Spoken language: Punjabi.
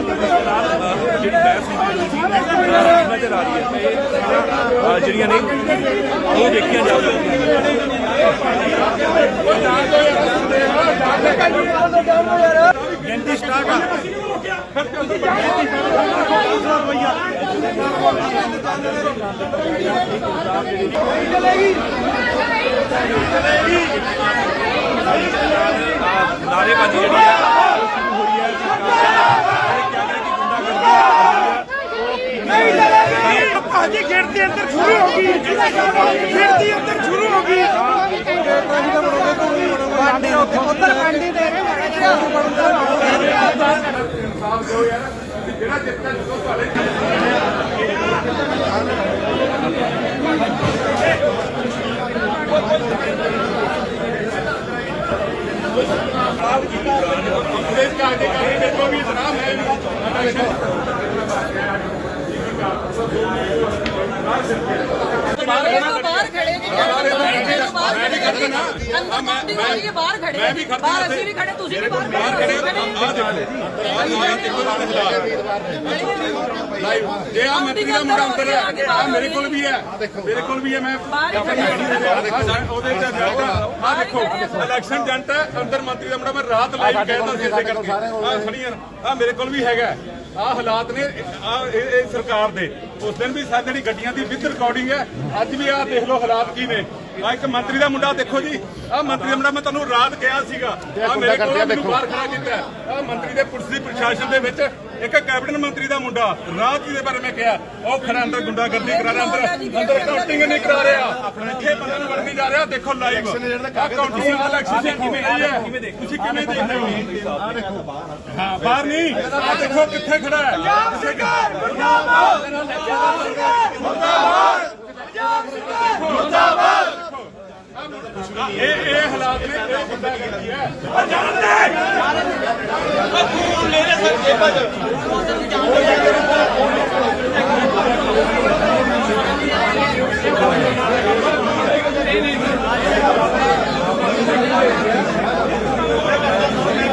ਜਿਹੜੀ ਬਹਿਸ ਨਜ਼ਰ ਆ ਰਹੀ ਹੈ ਇਹ ਆ ਜਿਹੜੀਆਂ ਨੇ ਉਹ ਦੇਖੀਆਂ ਜਾਊਗੀਆਂ ਗਿਣਤੀ ਸਟਾਰਟ ਆ ਨਾਰੇਬਾਜ਼ੀ ਜਿਹੜੀ ਆ ਉਹ ਸ਼ੁਰੂ ਹੋ ਰਹੀ ਹੈ ਇਹ ਕਹਿ ਰਹੇ ਕਿ ਗੁੰਡਾਗਰਦੀ ਨਹੀਂ ਚਲੇਗੀ ਭਾਜੀ ਗਿਣਤੀ ਅੰਦਰ ਸ਼ੁਰੂ ਹੋ ਗਈ। ਗਿਣਤੀ ਅੰਦਰ ਸ਼ੁਰੂ ਹੋ ਗਈ। ਉੱਧਰ ਕੰਡੀ ਦੇ ਰਹੇ ਇਹ ਤਾਂ ਬਾਹਰ ਖੜੇ ਨੇ ਇਹ ਤਾਂ ਬਾਹਰ ਖੜੇ ਨੇ ਅੰਦਰ ਮੰਡੀ ਵਾਲੀ ਇਹ ਬਾਹਰ ਖੜੇ ਮੈਂ ਵੀ ਖੜਾ ਬਾਹਰ ਅਸੀਂ ਵੀ ਖੜੇ ਤੁਸੀਂ ਵੀ ਬਾਹਰ ਖੜੇ ਜੇ ਆ ਮੰਤਰੀ ਦਾ ਮੁੰਡਾ ਅੰਦਰ ਹੈ ਆ ਮੇਰੇ ਕੋਲ ਵੀ ਹੈ। ਮੇਰੇ ਕੋਲ ਵੀ ਹੈ। ਮੈਂ ਉਹਦੇ ਤੇ ਜਾਊਗਾ ਆ ਦੇਖੋ। ਇਲੈਕਸ਼ਨ ਏਜੰਟ ਹੈ। ਅੰਦਰ ਮੰਤਰੀ ਦਾ ਮੁੰਡਾ ਮੈਂ ਰਾਤ ਲਾਈਵ ਕਹਿਦਾ ਸੀ ਇਸੇ ਕਰਕੇ। ਆ ਖੜੀਆਂ ਆ ਮੇਰੇ ਕੋਲ ਵੀ ਹੈਗਾ ਆ ਹਾਲਾਤ ਨੇ। ਆ ਇਹ ਇਹ ਸਰਕਾਰ ਦੇ। ਉਸ ਦਿਨ ਵੀ ਸਾਡੇ ਜਿਹੜੀ ਗੱਡੀਆਂ ਦੀ ਵਿਦ ਰਿਕਾਰਡਿੰਗ ਹੈ ਅੱਜ ਵੀ ਆ ਦੇਖ ਲਓ ਹਾਲਾਤ ਕੀ ਨੇ। ਆ ਇੱਕ ਮੰਤਰੀ ਦਾ ਮੁੰਡਾ ਦੇਖੋ ਜੀ। ਆ ਮੰਤਰੀ ਦਾ ਮੁੰਡਾ ਮੈਂ ਤੁਹਾਨੂੰ ਰਾਤ ਕਿਹਾ ਸੀਗਾ। ਆ ਮੇਰੇ ਕੋਲ ਮੈਨੂੰ ਬਾਹਰ ਖੜਾ ਕੀਤਾ ਆ ਮੰਤਰੀ ਦੇ ਪੁਲਿਸ ਦੀ ਪ੍ਰਸ਼ਾਸਨ ਦੇ ਵਿੱਚ ਇੱਕ ਕੈਬਨਿਟ ਮੰਤਰੀ ਦਾ ਮੁੰਡਾ ਰਾਤ ਜੀ ਦੇ ਬਾਰੇ ਮੈਂ ਕਿਹਾ ਉਹ ਖੜਾ ਅੰਦਰ ਗੁੰਡਾਗਰਦੀ ਕਰਾ ਰਿਹਾ ਅੰਦਰ ਅੰਦਰ ਕਾਊਂਟਿੰਗ ਨਹੀਂ ਕਰਾ ਰਿਹਾ। ਇੱਥੇ ਬੰਦੇ ਨੂੰ ਵੜ ਨਹੀਂ ਜਾ ਰਿਹਾ ਦੇਖੋ ਲਾਈਵ ਕਾਊਂਟਿੰਗ ਇਲੈਕਸ਼ਨ ਕਿਵੇਂ ਹੈ ਤੁਸੀਂ ਕਿਵੇਂ ਦੇਖਦੇ ਹੋ? ਹਾਂ ਬਾਹਰ ਨਹੀਂ। ਆ ਦੇਖੋ ਕਿੱਥੇ ਖੜਾ ਹੈ। ਇਹ ਇਹ ਹਾਲਾਤ ਨੇ ਇਹ ਗੁੰਡਾਗਰਦੀ ਹੈ।